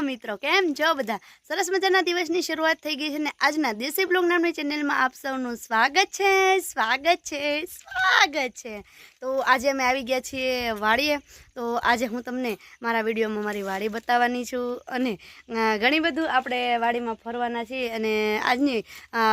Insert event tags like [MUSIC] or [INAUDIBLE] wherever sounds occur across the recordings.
મિત્રો, કેમ છો બધા? સરસ મજાના દિવસની શરૂઆત થઈ ગઈ છે ને આજના દેશી બ્લોગ નામની ચેનલમાં આપ સૌનું સ્વાગત છે સ્વાગત છે સ્વાગત છે. તો આજે અમે આવી ગયા છીએ વાડીએ. તો આજે હું તમને મારા વિડીયોમાં મારી વાડી બતાવવાની છું અને ઘણી બધું આપણે વાડીમાં ફરવાના છીએ અને આજની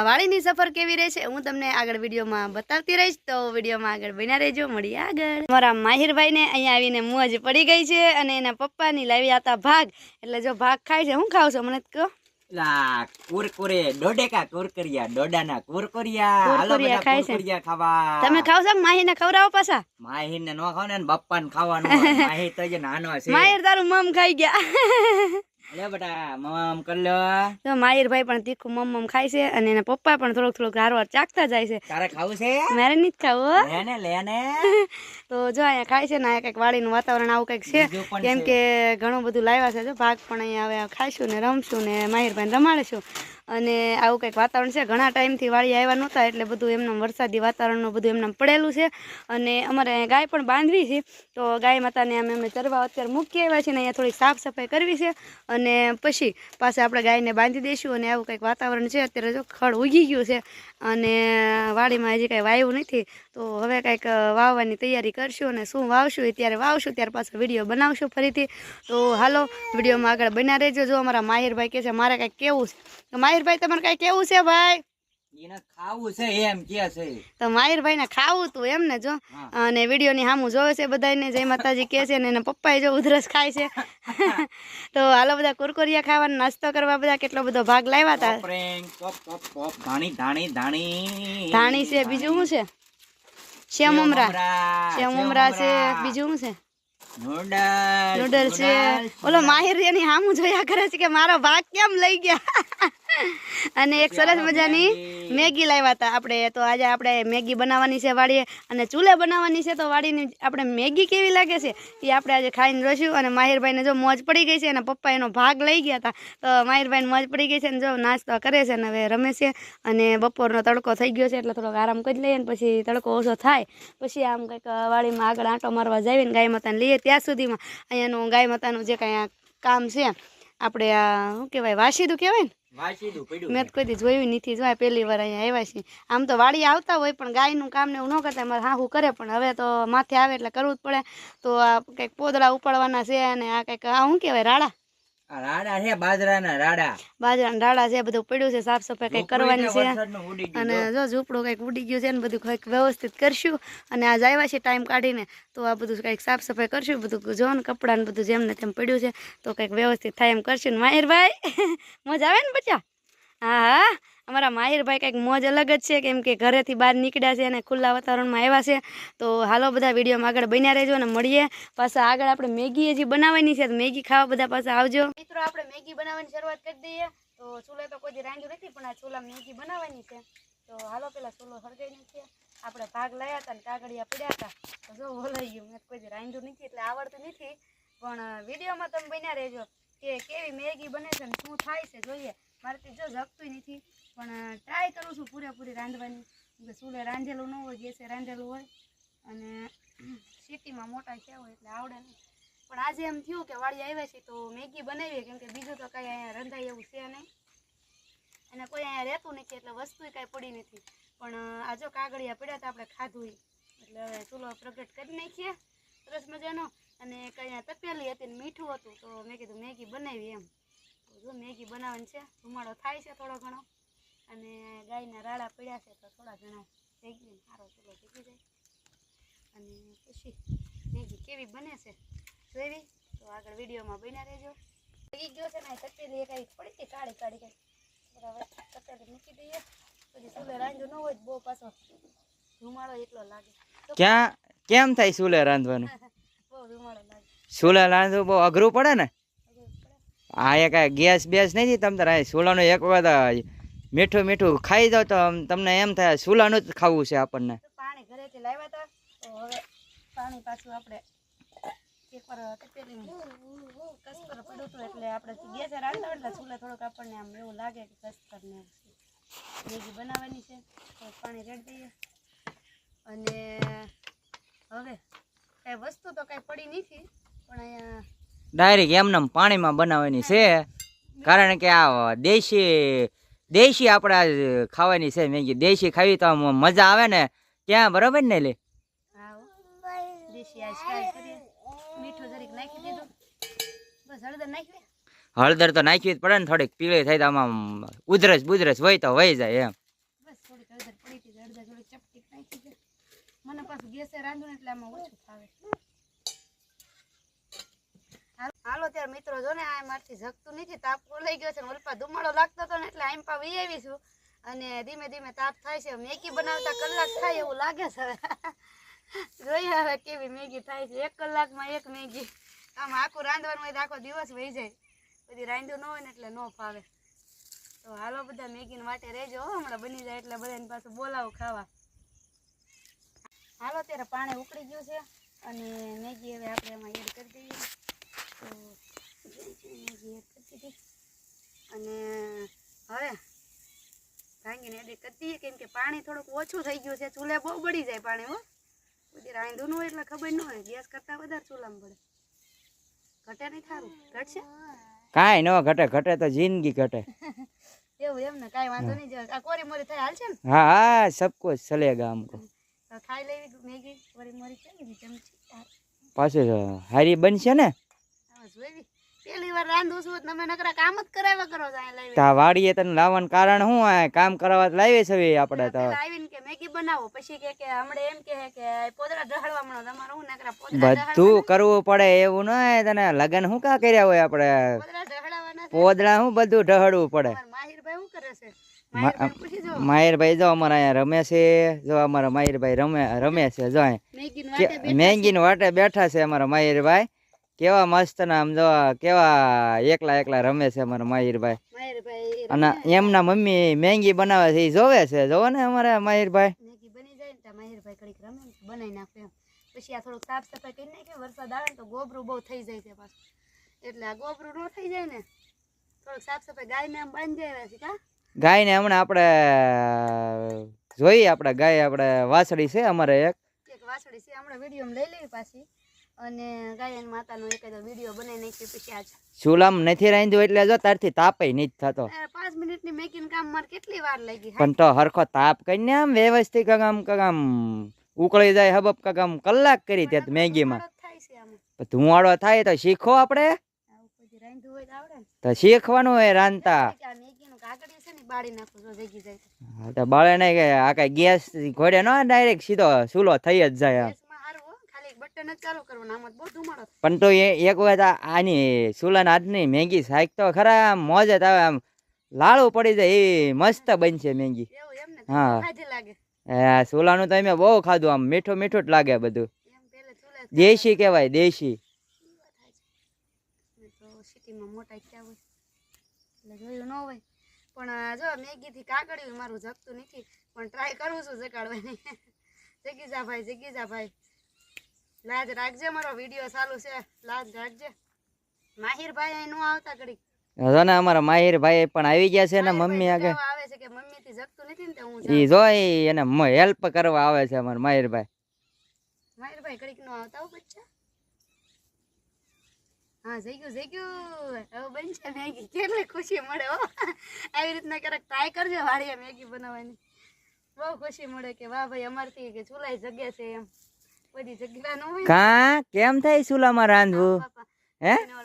વાડીની સફર કેવી રહેશે હું તમને આગળ વિડીયોમાં બતાવતી રહીશ. તો વિડીયોમાં આગળ બન્યા રહેજો, મળીએ આગળ. મારા માહિરભાઈને અહીંયા આવીને મોજ પડી ગઈ છે અને એના પપ્પાની લાવી હતા ભાગ. એટલે જો ભાગ ખાય છે, હું ખાવ છો, મને કહો. લા કુરકુરે દોડેકા કુરકુરિયા દોડાના કુરકુરિયા. હાલો કુરકુરિયા બધા. કુરકુરિયા ખાવા. તમે ખાવ છો માહીને ખવડાવો પાછા? માહીને નો ખાવ ને બપ્પાને ખાવાનું માહી તો જે નાનો છે. માહિર તારું મમ ખાઈ ગયા. લે બેટા મમ કર લો તો માહિરભાઈ પણ તીખું મમ મમ ખાય છે અને એના પપ્પા પણ થોડોક થોડોક હારવાર ચાખતા જાય છે. તારે ખાવું છે? મારે નથી ખાવું હો. લે ને લે ને [LAUGHS] તો જો અહીંયા ખાય છે ને આ કંઈક વાડીનું વાતાવરણ આવું કંઈક છે. કેમ કે ઘણું બધું લાવ્યા છે જો ભાગ પણ અહીંયા હવે ખાઈશું ને રમશું ને માહિરભાઈને રમાડીશું. અને આવું કંઈક વાતાવરણ છે. ઘણા ટાઈમથી વાળી આવ્યા નહોતા, એટલે બધું એમને વરસાદી વાતાવરણનું બધું એમને પડેલું છે. અને અમારે ગાય પણ બાંધવી છે. તો ગાય માતાને અમે અમે ચરવા અત્યારે મૂકી આવ્યા છીએ અને અહીંયા થોડીક સાફ સફાઈ કરવી છે. અને પછી પાસે આપણે ગાયને બાંધી દઈશું અને આવું કંઈક વાતાવરણ છે. અત્યારે જો ખડ ઉગી ગયું છે અને વાડીમાં હજી કાંઈ વાવ્યું નથી. તો હવે કંઈક વાવવાની તૈયારી કરશું અને શું વાવશું એ ત્યારે વાવશું, ત્યાર પાછો વીડિયો બનાવશું ફરીથી. તો હાલો, વિડીયોમાં આગળ બન્યા રહેજો. જો અમારા માહિરભાઈ કહે છે, મારે કંઈક કેવું છે? તો માહિરભાઈ તમારે કઈ કેવું છે ભાઈ? એને ખાવું છે એમ કે છે. તો માહિરભાઈને ખાવું તું એમ ને જો. અને વીડિયો ની સામું જોવે છે બધાને જય માતાજી કે છે ને એના પપ્પાએ જો ઉધરસ ખાય છે. [LAUGHS] તો હાલો બધા કુરકુરિયા ખાવાનો નાસ્તો કરવા બધા કેટલો બધો ભાગ લાવ્યા હતા ધાણી ધાણી ધાણી. ધાણી છે બીજું શું છે? શ્યામ ઉમરા. શ્યામ ઉમરા છે બીજું શું છે? નૂડલ છે. ઓલો માહિર એની સામું જોયા કરે છે કે મારો ભાગ કેમ લઈ ગયા? અને એક સરસ મજાની મેગી. લાવ્યા હતા આપણે. તો આજે આપણે મેગી બનાવવાની છે વાડીએ. અને ચૂલે બનાવવાની છે તો વાડીની આપણે મેગી કેવી લાગે છે એ આપણે આજે ખાઈને જોઈશું અને માહિરભાઈને જો મોજ પડી ગઈ છે અને પપ્પા એનો ભાગ લઈ ગયા હતા. તો માહિરભાઈને મોજ પડી ગઈ છે ને જો નાસ્તો કરે છે ને હવે રમે છે. અને બપોરનો તડકો થઈ ગયો છે એટલે થોડોક આરામ કરી લઈએ ને પછી તડકો ઓછો થાય. પછી આમ કંઈક વાડીમાં આગળ આંટો મારવા જઈએ ને ગાય માતાને લઈએ ત્યાં સુધીમાં. અહીંયાનું ગાય માતાનું જે કાંઈ કામ છે આપણે આ શું કહેવાય વાસીદું કહેવાય ને? મેં તો કોઈ જોયું નથી જોયા પહેલી વાર અહીંયા આવ્યા છીએ. આમ તો વાડી આવતા હોય પણ ગાયનું કામ ને એવું ન કરતા મારે હાહું કરે પણ હવે તો માથે આવે એટલે કરવું જ પડે. તો આ કંઈક પોદળા ઉપાડવાના છે અને આ કંઈક આ શું કહેવાય રાડા? રાડા છે બાજરાના રાડા. બાજરાના રાડા છે બધું પડ્યું છે સાફ સફાઈ કંઈક કરવાની છે. અને જો ઝૂંપડું કંઈક ઉડી ગયું છે ને બધું કંઈક વ્યવસ્થિત કરશું. અને આજ આવ્યા છે ટાઈમ કાઢીને તો આ બધું કંઈક સાફ સફાઈ કરશું બધું જો ને કપડાં ને બધું જેમને તેમ પડ્યું છે તો કંઈક વ્યવસ્થિત થાય એમ કરશું. ને માહિરભાઈ [LAUGHS] મજા આવે ને બચ્ચા હા હા. અમારા માહિરભાઈ કંઈક મોજ અલગ જ છે, કેમ કે ઘરેથી બહાર નીકળ્યા છે અને ખુલ્લા વાતાવરણમાં આવ્યા છે. તો હાલો બધા વિડીયોમાં આગળ બન્યા રહેજો અને મળીએ. પાછા આગળ આપણે મેગી હજી બનાવવાની છે, તો મેગી ખાવા બધા પાછા આવજો. મિત્રો, આપણે મેગી બનાવવાની શરૂઆત કરી દઈએ. તો ચૂલે તો કોઈ રાંધ્યું નથી, પણ આ ચૂલા મેગી બનાવવાની છે. તો હાલો પેલા ચૂલો સળગાઈ નાખીએ. આપણે ભાગ લયા હતા ને કાગળિયા પડ્યા હતા. તો જો બોલાઈ ગયું મેં કોઈ રાંધ્યું નથી, એટલે આવડતું નથી. પણ વિડીયોમાં તમે બન્યા રહેજો કે કેવી મેગી બને છે ને શું થાય છે, જોઈએ. મારાથી જો જગતું નથી. પણ ટ્રાય કરું છું પૂરેપૂરી રાંધવાની. ચૂલે રાંધેલું ન હોય, ગેસે રાંધેલું હોય. અને સિટીમાં મોટા થયા હોય એટલે આવડે નહીં. પણ આજે એમ થયું કે વાળી આવ્યા છે તો મેગી બનાવીએ, કેમ કે બીજું તો કાંઈ અહીંયા રંધાય એવું છે નહીં. અને કોઈ અહીંયા રહેતું નથી એટલે વસ્તુ કાંઈ પડી નથી. પણ આ જો કાગળિયા પડ્યા તો આપણે ખાધું એટલે હવે ચૂલો પ્રગટ કરી નાખીએ. સરસ મજાનો. અને કંઈ અહીંયા તપેલી હતી ને મીઠું હતું, તો મેં કીધું મેગી બનાવી એમ. જો મેગી બનાવવાની છે. ધુમાડો થાય છે થોડો ઘણો. અને ગાયના રાડા પડ્યા છે તો થોડા ઘણા ભેગી સારો ચૂલો થઈ જાય. અને પછી મેગી કેવી બને છે જોઈવી? તો આગળ વિડીયોમાં બન્યા રહેજો. ભેગી ગયો છે ને આ તપેલી એક પડી હતી કાળી કાળી કઈ. બરાબર તપેલી મૂકી દઈએ. પછી ચૂલે રાંધો ન હોય બહુ પાછો ધુમાડો એટલો લાગે. ક્યાં કેમ થાય ચૂલે રાંધવાનું? [LAUGHS] બહુ ધુમાડો લાગે. ચૂલે રાંધવું બહુ અઘરું પડે ને? આ એક આ ગેસ બેસ નથી તમ તારે સોલાનું એક વખત મીઠું મીઠું ખાઈ દો તો તમને એમ થાય સોલાનું જ ખાવું છે આપણને. પાણી લાવ્યા તો હવે પાણી પાછું આપણે એકવાર તપેલીમાં પડ્યું હતું એટલે આપણે ગેસે એટલે ચૂલે થોડુંક આપણને આમ એવું લાગે કે કસ્તર ને મેગી બનાવવાની છે પાણી રેડી અને હવે કાંઈ વસ્તુ તો કાંઈ પડી નથી, પણ અહીંયા ડાયરેક્ટ એમને પાણીમાં બનાવવાની છે. કારણ કે આ દેશી દેશી આપણે ખાવાની છે મેગી. દેશી ખાવી તો મજા આવે ને. ત્યાં બરાબર ને લે? હળદર તો નાખવી જ પડે ને થોડીક પીળી થાય તો આમાં ઉધરસ બુધરસ હોય તો વહી જાય એમ. મને પાછું ગેસે રાંધું એટલે આમાં ઓછું ફાવે. હાલ- ત્યારે મિત્રો, જો ને આ મારથી ઝગતું નથી, તાપ લઈ ગયો છે ને ઓલપા ધુમાડો લાગતો હતો ને એટલે આમ પા વી આવીશું અને ધીમે ધીમે તાપ થાય છે, મેગી બનાવતા કલાક થાય એવું લાગે છે જોઈએ હવે કેવી મેગી થાય છે. એક કલાકમાં એક મેગી. આમ આખું રાંધવાનું હોય તો આખો દિવસ વહી જાય. બધી રાંધ્યું ન હોય ને એટલે ન ફાવે. તો હાલો બધા મેગીને માટે રહેજો હમણાં બની જાય એટલે બધાને પાછું બોલાવો ખાવા. હાલો ત્યારે પાણી ઉકળી ગયું છે. અને મેગી હવે આપણે એમાં એડ કરી દઈએ. તો અને હવે ભાંગીને એડી કરી દઈએ કેમ કે પાણી થોડુંક ઓછું થઈ ગયું છે ચૂલે બહુ બળી જાય પાણી હો. બધી રાંધું હોય એટલે ખબર ન હોય ગેસ કરતાં વધારે ચૂલામાં પડે ઘટે નહીં થારું? ઘટશે? કાંઈ ન ઘટે ઘટે તો જિંદગી ઘટે. [LAUGHS] એવું એમ ને કાંઈ વાંધો નહીં આ કોરી મોરી થાય હાલશે ને? હા હા સબ કુછ ચલેગા હમકો ખાઈ લેવી મેગી કોરી મોરી કેમ ચમચી પાછું હારી બનશે ને? આમાં પેલી વાર રાંધું છું તમે નકરા કામ જ કરાવ્યા કરો છો લાવી તા વાડીએ તને લાવવાનું કારણ શું? આ કામ કરાવવા તો લાવીએ છે આપણે તો. પેલા કે મેગી બનાવો પછી કે કે હમણે એમ કહે કે પોદળા ઢહળવા મળો તમારે હું નકરા બધું કરવું પડે એવું ન તને. લગન શું કા કર્યા હોય આપણે? પોદળા ઢહળવાના શું બધું ઢહળવું પડે? માહિરભાઈ શું કરે છે? માહિરભાઈ જો અમારા અહીંયા રમે છે. જો અમારા માહિરભાઈ રમે રમે છે જો અહીં. મેગી વાટે બેઠા છે અમારા માહિરભાઈ. કેવા મસ્ત ને આમ જો કેવા એકલા એકલા રમે છે અમારા માહિરભાઈ. અને એમના મમ્મી મેંગી બનાવે છે એ જોવે છે જોવો ને અમારા માહિરભાઈ. મેગી બની જાય ને માહિરભાઈ ઘડીક બનાવી પછી આ થોડુંક સાફ સફાઈ કરી નાખે વરસાદ આવે ને તો ગોબરું બહુ થઈ જાય છે પાછું. એટલે આ ગોબરું ન થઈ જાય ને થોડુંક સાફ સફાઈ ગાયને આમ બાંધી આવ્યા છે કા? ગાયને હમણાં આપણે જોઈએ આપણે ગાય આપણે વાસળી છે અમારે એક. એક વાસળી છે હમણાં વીડિયો લઈ લેવી પાછી. અને ગાયન માતાનો એક વિડિયો બનાવી નાખ્યો પછી આજ. સુલામ નથી રાંધ્યો એટલે જો તારથી તાપય નહીં થતો. પાંચ મિનિટની મેકિંગ કામ મારે કેટલી વાર લાગી પણ તો હરખો તાપ કરીને આમ વ્યવસ્થિત કગામ કગામ ઉકળી જાય હબબ કગામ કલાક કરી ત્યાં મેગીમાં. ધુવાડો થાય તો શીખો આપણે. તો તો શીખવાનું હોય રાંધતા. બાળી તો. તો નહીં કે આ કઈ ગેસ ઘોડે નો ડાયરેક્ટ સીધો સુલો થઈ જ જાય ખાલી એક ચાલુ કરવાનું. આમાં બહુ ધુમાડો પણ તો એ એક વખત આની સુલન આજની મેગી શાક તો ખરા મોજ જ આવે આમ લાળો પડી જાય એ મસ્ત બનશે મેગી. હા. એ તો મેં બહુ ખાધું આમ મીઠું મીઠું જ લાગે બધું. દેશી કહેવાય દેશી. પણ આ જો મેગીથી કાકડ્યું મારું જગતું નથી. પણ ટ્રાય કરું છું જગાડવાની. [LAUGHS] જગીજા ભાઈ જગીજા ભાઈ લાજ રાખજે મારો વીડિયો ચાલુ છે. લાજ રાખજે. માહિરભાઈ અહીં નો આવતા ઘડીક. જો ને અમારા માહિર ભાઈ પણ આવી ગયા છે ને મમ્મી આગળ. આવે છે કે મમ્મી થી જગતું નથી ને હું ઈ જો એને હેલ્પ કરવા આવે છે અમારા માહિરભાઈ. માહિર ઘડીક નો આવતા હો બચ્ચા. હા જઈ ગયું જઈ ગયું. હવે બનશે મેગી. કેટલી ખુશી મળે હો. આવી રીતના ક્યારેક ટ્રાય કરજો વાડીએ મેગી બનાવવાની. બહુ ખુશી મળે કે વાહ ભાઈ અમારથી કે ચૂલાઈ જગ્યા છે એમ. બધી જગ્યા ન હોય કા? કેમ થાય ચૂલામાં રાંધવું? હે? નો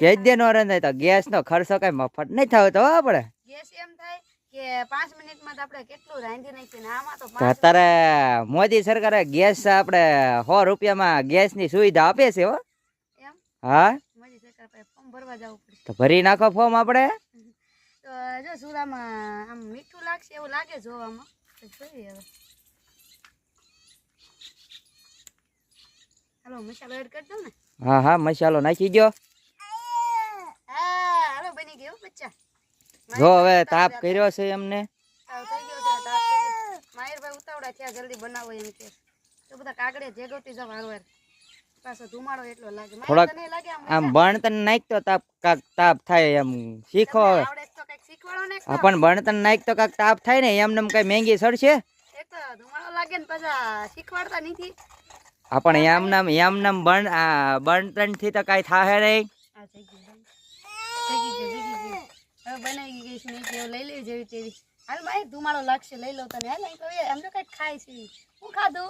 કે દે નો રંધાય તો ગેસ નો ખર્ચો કઈ મફત નહીં થતો તો આપણે. ગેસ એમ થાય કે પાંચ મિનિટમાં તો આપણે કેટલું રાંધી નાખીએ ને આમાં તો તો અત્યારે મોદી સરકારે ગેસ આપણે સો રૂપિયામાં ગેસની સુવિધા આપે છે હો. એમ? હા? મોદી સરકાર પાસે ફોર્મ ભરવા જવું પડશે. તો ભરી નાખો ફોર્મ આપણે. તો જો આમ મીઠું લાગશે એવું લાગે જોવામાં. તો જોઈએ હવે. હાલો મસાલો એડ કરી દઉં ને? હા હા મસાલો નાખી હા હાલો બની ગયો બચ્ચા. જો હવે તાપ કર્યો છે એમને. માહિરભાઈ ઉતાવળા થયા જલ્દી બનાવો એમ કે. તો બધા કાગડે જેગવતી જાવ હારવાર પાછો ધુમાડો એટલો લાગે. થોડાક આમ આમ બણતન નાખ તાપ કાક તાપ થાય એમ. શીખો હવે. આવડે તો કંઈક શીખવાડો ને આ પણ બણતન નાખ તો કાક તાપ થાય ને એમને કઈ મેંગી સડશે? એક તો ધુમાડો લાગે ને પાછા શીખવાડતા નથી. આ પણ એમ નામ એમ નામ બન આ બનતણથી તો કાંઈ થાહે નહીં. આ થઈ ગયું જગી ગયું જગી ગયું હવે બનાવી ગઈ છે મેગી લઈ લેવી જેવી તેવી. હાલ માય ધુમાડો લાગશે લઈ લો તને હાલ તો એ એમ તો કંઈક ખાય છે. હું ખાધું?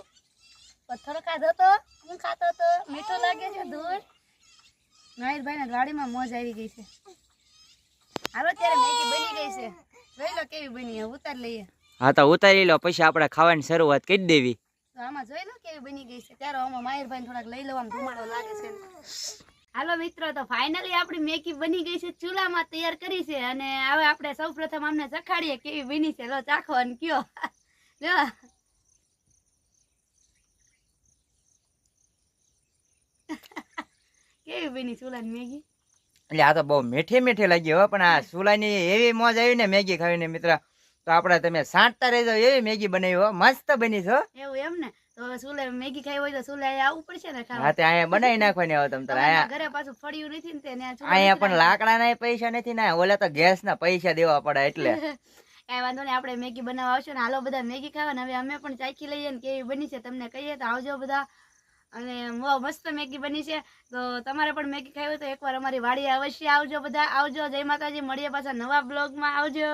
પથ્થરો ખાધો તો? હું ખાતો તો? મીઠો લાગે છે દૂધ મહેશભાઈ ને વાડીમાં મોજ આવી ગઈ છે. હાલો ત્યારે મેગી બની ગઈ છે. લઈ લો કેવી બની ઉતાર લઈએ. હા તો ઉતારી લો પછી આપણે ખાવાની શરૂઆત કરી દેવી. આમાં જોઈ લો કેવી બની ગઈ છે. ત્યારે આમાં માયરભાઈ થોડાક લઈ લો ધુમાડો લાગે છે. હાલો મિત્રો, તો ફાઇનલી આપણી મેગી બની ગઈ છે. ચૂલામાં તૈયાર કરી છે અને હવે આપણે સૌ પ્રથમ અમને ચખાડીએ કેવી બની છે. લો, ચાખો અને કયો. લો. કેવી બની ચૂલાની મેગી? એટલે આ તો બહુ મીઠી મીઠી લાગી હો, પણ આ ચૂલાની એવી મોજ આવી ને મેગી ખાવીને, મિત્ર. તો આપણે તમે સાંટતા રહેજો એવી મેગી બનાવી મસ્ત બની છો એવું એમ ને? તો સુલે મેગી ખાઈ હોય તો સુલે આવવું પડશે ને હા તે અહીંયા બનાવી નાખવાની હવે તમ તારે. અહીંયા ઘરે પાછું ફળિયું નથી ને તે ત્યાં અહીંયા પણ લાકડાના પૈસા નથી ને ઓલા તો ગેસ ના પૈસા દેવા પડે એટલે. [LAUGHS] કઈ વાંધો નહીં આપણે મેગી બનાવવા આવશું ને હાલો બધા મેગી ખાવા ને હવે અમે પણ ચાખી લઈએ ને કેવી બની છે તમને કહીએ તો આવજો બધા. અને મસ્ત મેગી બની છે. તો તમારે પણ મેગી ખાવી હોય તો એકવાર અમારી વાડી અવશ્ય આવજો બધા. આવજો જય માતાજી. મળીએ પાછા નવા બ્લોગમાં. આવજો.